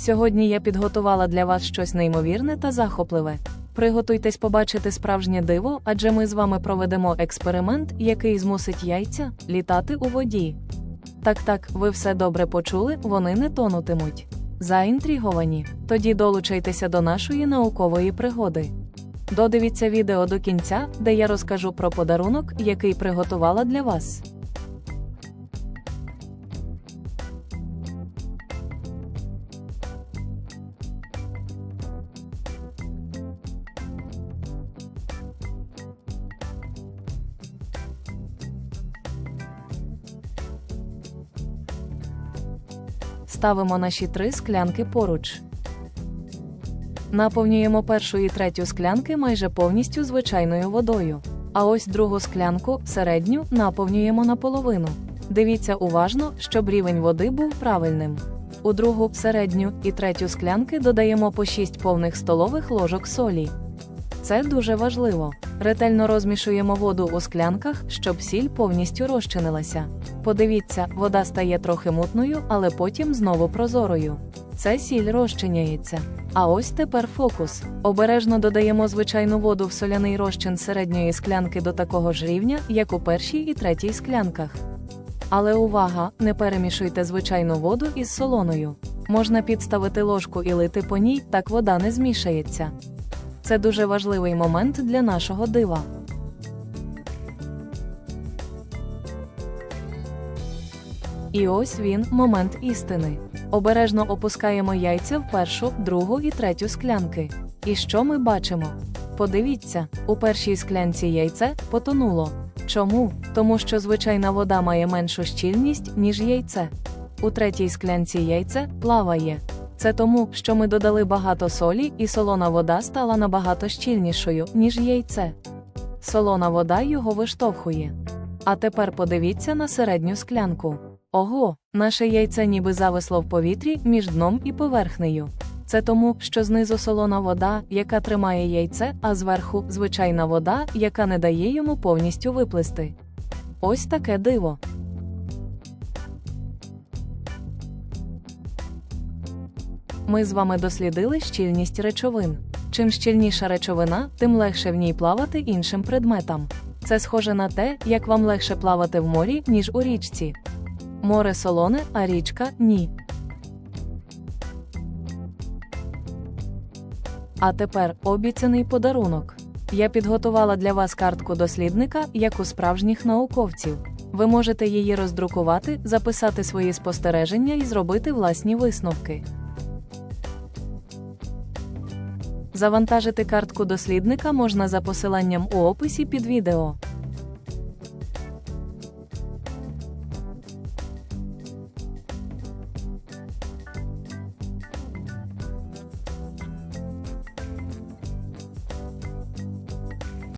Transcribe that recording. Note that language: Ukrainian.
Сьогодні я підготувала для вас щось неймовірне та захопливе. Приготуйтесь побачити справжнє диво, адже ми з вами проведемо експеримент, який змусить яйця літати у воді. Так, так, ви все добре почули, вони не тонутимуть. Заінтриговані? Тоді долучайтеся до нашої наукової пригоди. Додивіться відео до кінця, де я розкажу про подарунок, який приготувала для вас. Ставимо наші три склянки поруч. Наповнюємо першу і третю склянки майже повністю звичайною водою. А ось другу склянку, середню, наповнюємо наполовину. Дивіться уважно, щоб рівень води був правильним. У другу, середню і третю склянки додаємо по 6 повних столових ложок солі. Це дуже важливо. Ретельно розмішуємо воду у склянках, щоб сіль повністю розчинилася. Подивіться, вода стає трохи мутною, але потім знову прозорою. Це сіль розчиняється. А ось тепер фокус. Обережно додаємо звичайну воду в соляний розчин середньої склянки до такого ж рівня, як у першій і третій склянках. Але увага, не перемішуйте звичайну воду із солоною. Можна підставити ложку і лити по ній, так вода не змішається. Це дуже важливий момент для нашого дива. І ось він, момент істини. Обережно опускаємо яйця в першу, другу і третю склянки. І що ми бачимо? Подивіться, у першій склянці яйце потонуло. Чому? Тому що звичайна вода має меншу щільність, ніж яйце. У третій склянці яйце плаває. Це тому, що ми додали багато солі, і солона вода стала набагато щільнішою, ніж яйце. Солона вода його виштовхує. А тепер подивіться на середню склянку. Ого, наше яйце ніби зависло в повітрі між дном і поверхнею. Це тому, що знизу солона вода, яка тримає яйце, а зверху звичайна вода, яка не дає йому повністю виплисти. Ось таке диво. Ми з вами дослідили щільність речовин. Чим щільніша речовина, тим легше в ній плавати іншим предметам. Це схоже на те, як вам легше плавати в морі, ніж у річці. Море солоне, а річка ні. А тепер обіцяний подарунок. Я підготувала для вас картку дослідника, як у справжніх науковців. Ви можете її роздрукувати, записати свої спостереження і зробити власні висновки. Завантажити картку дослідника можна за посиланням у описі під відео.